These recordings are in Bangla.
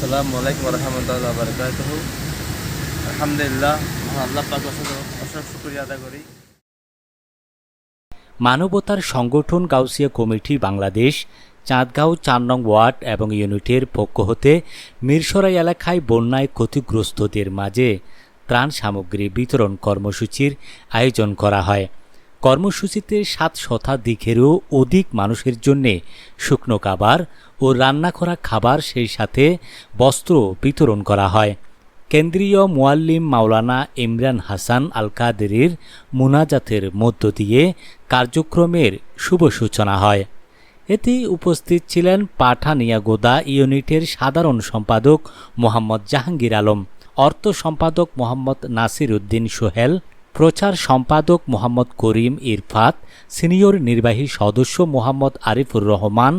রহমতুল্লাহ আলহামদুলিল্লাহ, আল্লাহ অসংখ্য শুক্রিয়া আদায় করি। মানবতার সংগঠন গাউসিয়া কমিটি বাংলাদেশ, চাঁদগাঁও চার নং ওয়ার্ড এবং ইউনিটের পক্ষ হতে মিরসরাই এলাকায় বন্যায় ক্ষতিগ্রস্তদের মাঝে ত্রাণ সামগ্রী বিতরণ কর্মসূচির আয়োজন করা হয়। কর্মসূচিতে সাত শতাধিকেরও অধিক মানুষের জন্যে শুকনো খাবার ও রান্না করা খাবার সেই সাথে বস্ত্র বিতরণ করা হয়। কেন্দ্রীয় মোয়াল্লিম মাওলানা ইমরান হাসান আল কাদেরির মুনাজাতের মধ্য দিয়ে কার্যক্রমের শুভ সূচনা হয়। এতে উপস্থিত ছিলেন পাঠানিয়াগোদা ইউনিটের সাধারণ সম্পাদক মোহাম্মদ জাহাঙ্গীর আলম, অর্থ সম্পাদক মোহাম্মদ নাসির উদ্দিন সোহেল প্রচার সম্পাদক মোহাম্মদ করিম ইরফাত, সিনিয়র নির্বাহী সদস্য মোহাম্মদ আরিফুর রহমান,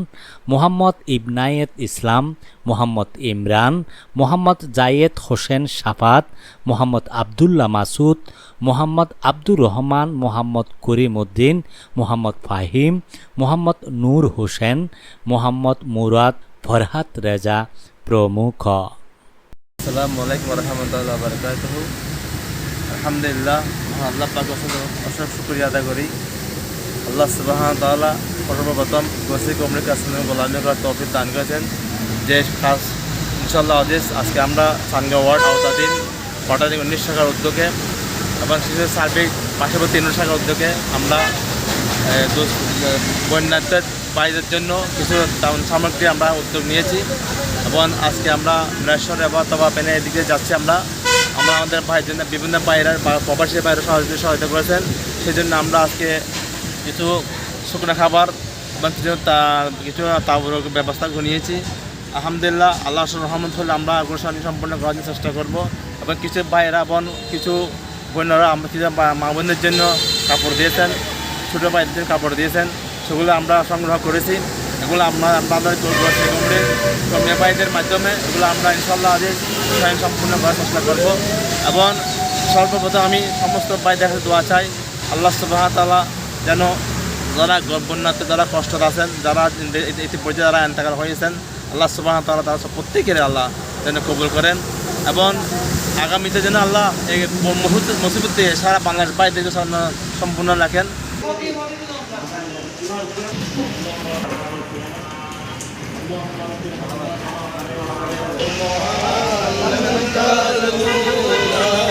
মোহাম্মদ ইবনায়েত ইসলাম, মোহাম্মদ ইমরান, মোহাম্মদ জায়েদ হোসেন সাফাত মোহাম্মদ আবদুল্লাহ মাসুদ, মোহাম্মদ আব্দুর রহমান, মোহাম্মদ করিম উদ্দিন মোহাম্মদ ফাহিম, মোহাম্মদ নূর হোসেন, মোহাম্মদ মুরাদ ফরহাত রেজা প্রমুখ। আসসালামু আলাইকুম রহমতুল্লাহ আলহামদুলিল্লাহ, আল্লাহ পাক অসংখ্য শুক্রিয়া আদায় করি। আল্লাহ সুবাহ তাআলা সর্বপ্রথম গোসি কাসলামে গোলামি করার তৌফিক দান করেছেন। যে খাস ইনশাল্লাহ আদেশ আজকে আমরা সানগাঁও ওয়ার্ড আওতাধীন হঠাৎ উনিশ শাখার উদ্যোগে এবং শিশু সার্বিক পার্শ্ববর্তী তিন শাখার উদ্যোগে আমরা বন্যার্থের বাইরের জন্য কিছু সামগ্রী আমরা উদ্যোগ নিয়েছি। এবং আজকে আমরা মেশ্বর এবং অথবা পেনে এদিকে যাচ্ছি আমরা। আমরা আমাদের জন্য বিভিন্ন বাইরে প্রবাসী বাইরে সহযোগিতা সহায়তা করেছেন। সেই জন্য আমরা আজকে কিছু শুকনো খাবার এবং কিছু তা, কিছু তাবুর ব্যবস্থা নিয়েছি আলহামদুলিল্লাহ, আল্লাহ রহমত হলে আমরা অগ্রসরণী সম্পন্ন করার চেষ্টা করব। এবং কিছু ভাইয়েরা, বোন, কিছু বোনেরা আমরা কিছু মা- মা বোনদের জন্য কাপড় দিয়েছেন, ছোটো ভাইদের কাপড় দিয়েছেন, সেগুলো আমরা সংগ্রহ করেছি। এগুলো আমরা কমরে কমে ভাইদের মাধ্যমে এগুলো আমরা ইনশাল্লাহ আজ স্বয়ং সম্পূর্ণ করার চেষ্টা করব। এবং সর্বপ্রথম আমি সমস্ত ভাইদের কাছে দোয়া চাই, আল্লাহ সুবাহ তালা যেন যারা বন্যাতে যারা কষ্ট আছেন, যারা ইতিপর্যন্ত যারা এন্তাকার হয়েছেন, আল্লাহ সুবাহ তালা তারা সব প্রত্যেকের আল্লাহ যেন কবুল করেন। এবং আগামীতে যেন আল্লাহ এই মুসিবতে সারা বাংলাদেশ বাইরে সম্পূর্ণ রাখেন। وصلى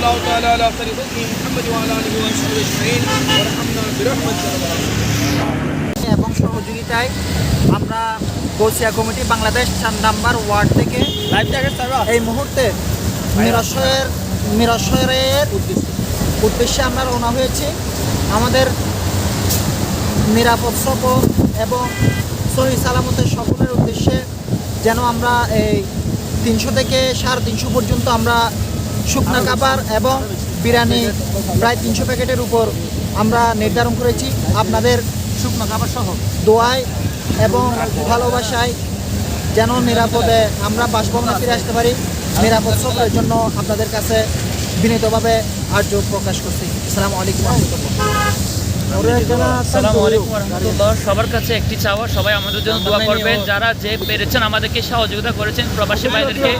الله تعالى على خير خلقه محمد وعلى اله وصحبه اجمعين وارحمنا برحمتك يا رب العالمين এবং সহযোগিতায় আমরা গোসিয়া কমিটি বাংলাদেশ চার নাম্বার ওয়ার্ড থেকে এই মুহূর্তে মিরাশয়ের মিরাশয়ের উদ্দেশ্যে আমরা রওনা হয়েছি আমাদের নিরাপদ সফর এবং সহি সালামতের সফরের উদ্দেশ্যে যেন আমরা এই তিনশো থেকে সাড়ে তিনশো পর্যন্ত আমরা শুকনা খাবার এবং বিরিয়ানি প্রায় তিনশো প্যাকেটের উপর আমরা নির্ধারণ করেছি আপনাদের শুকনো খাবার সহ দোয়ায় এবং ভালোবাসায় যেন নিরাপদে আমরা বাসভবনে ফিরে আসতে পারি। নিরাপদ সফরের জন্য আপনাদের কাছে বিনীতভাবে আর্য প্রকাশ করছি। আসসালামু আলাইকুম। আসসালামু আলাইকুম রহমতুল্লাহ সবার কাছে একটি চাওয়া সবাই আমাদের জন্য দোয়া করবেন। যারা যে পেরেছেন আমাদেরকে সহযোগিতা করেছেন প্রবাসী ভাইদেরকে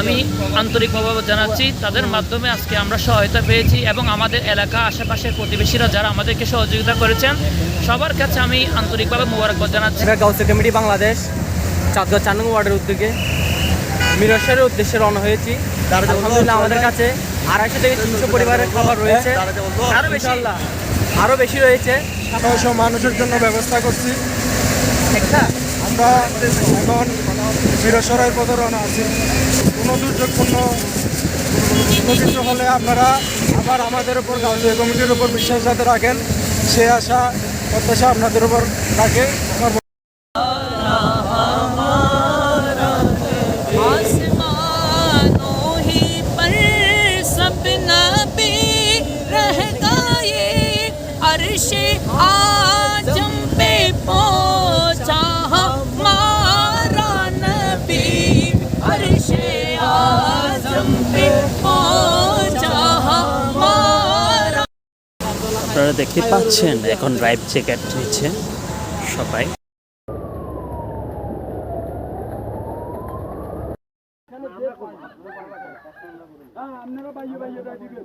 আমি আন্তরিকভাবে জানাচ্ছি তাদের মাধ্যমে আজকে আমরা সহায়তা পেয়েছি এবং আমাদের এলাকা আশেপাশের প্রতিবেশীরা যারা আমাদেরকে সহযোগিতা করেছেন সবার কাছে আমি আন্তরিকভাবে মোবারকবাদ জানাচ্ছি। গাউসে কমিটি বাংলাদেশ চাঁদগাঁও চার ওয়ার্ডের উদ্যোগে। মিরসের উদ্দেশ্যে রওনা হয়েছি। আলহামদুলিল্লাহ আমাদের কাছে আড়াইশো থেকে তিনশো পরিবারের খাবার রয়েছে। আরও বেশি আরও বেশি রয়েছে। ছয়শো মানুষের জন্য ব্যবস্থা করছি। আমরা এখন চিরসরাই পথে রওনা আছি। কোনো দুর্যোগপূর্ণ কোনো কিছু হলে আপনারা আবার আমাদের উপর গাউসিয়া কমিটির উপর বিশ্বাস যাতে রাখেন সে আশা প্রত্যাশা আপনাদের উপর রাখে। अर्शे आजम पे पहुंचा हमारा नबी। अर्शे आजम पे पहुंचा আপনারা দেখতে পাচ্ছেন এখন ড্রাইভ জ্যাকেট হয়েছে সবাই। আপনারা দিবেন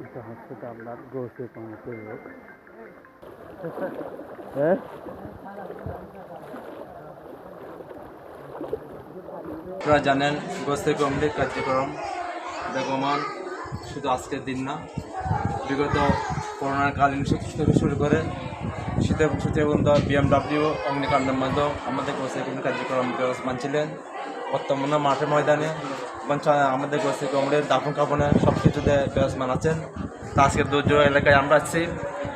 इस हस्पताल गौ से पहुँचे लोग। জানেন গোস্তের কমিটির কার্যক্রম। বেগমান শুধু আজকের দিন না, বিগত করোনার কালীন থেকে শুরু করে শীতে শীতে পর্যন্ত বিএমডাব্লিউ অগ্নিকাণ্ডের মধ্যে আমাদের গোস্তের কমিটির কার্যক্রম ব্যবস্থান ছিলেন বর্তমানে মাঠে ময়দানে আমাদের গোস্তের কমিটির দাফন কাপনে সব কিছুতে ব্যবস্থান আছেন তা আজকের দুর্যোগ এলাকায় আমরা আছি।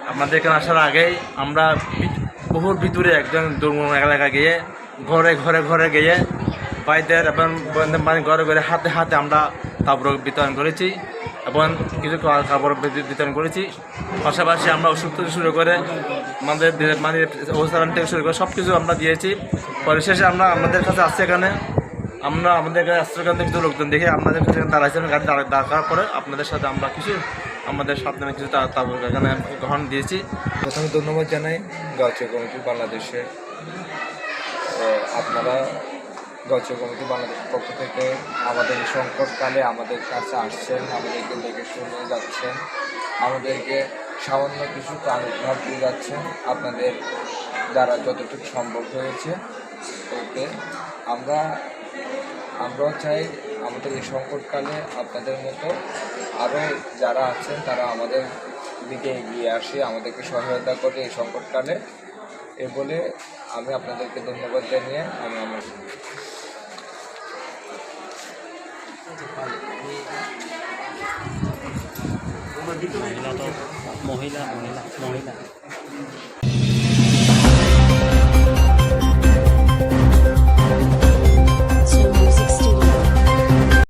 আপনাদের এখানে আসার আগেই আমরা বি- বহুর ভিতরে একজন দুর্গম এলাকা গিয়ে ঘরে ঘরে ঘরে গিয়ে ভাইদের এবং মানে ঘরে ঘরে হাতে হাতে আমরা কাপড় বিতরণ করেছি এবং কিছু কাপড় বিতরণ করেছি। পাশাপাশি আমরা ওষুধ থেকে শুরু করে আমাদের মানে অবস্থান থেকে শুরু করে সব কিছু আমরা দিয়েছি। পরিশেষে আমরা আমাদের কাছে আসছে এখানে। আমরা আমাদের কাছে আশ্রয়কান্ত কিছু লোকজন দেখে আপনাদের কাছে দাঁড়াইছেন গাড়ি দাঁড়া দাঁড় করার পরে আপনাদের সাথে আমরা কিছু আমাদের সাবধানে কিছু তা- তাবু এখানে গ্রহণ দিয়েছি। প্রথমে ধন্যবাদ জানাই গাউচিয়া কমিটি বাংলাদেশে আপনারা গাউচিয়া কমিটি বাংলাদেশের পক্ষ থেকে আমাদের এই সংকটকালে আমাদের কাছে আসছেন আমাদেরকে দেখে শুনে যাচ্ছেন, আমাদেরকে সামান্য কিছু প্রাণ উপহার দিয়ে যাচ্ছেন। আপনাদের দ্বারা যতটুকু সম্ভব হয়েছে ওতে আমরা আমরাও চাই আমাদের এই সংকটকালে আপনাদের মতো আরও যারা আছেন, তারা আমাদের দিকে এগিয়ে আসে, আমাদেরকে সহায়তা করে এই সংকটকালে। এ বলে আমি আপনাদেরকে ধন্যবাদ জানিয়ে আমি আমার মহিলা মহিলা মহিলা।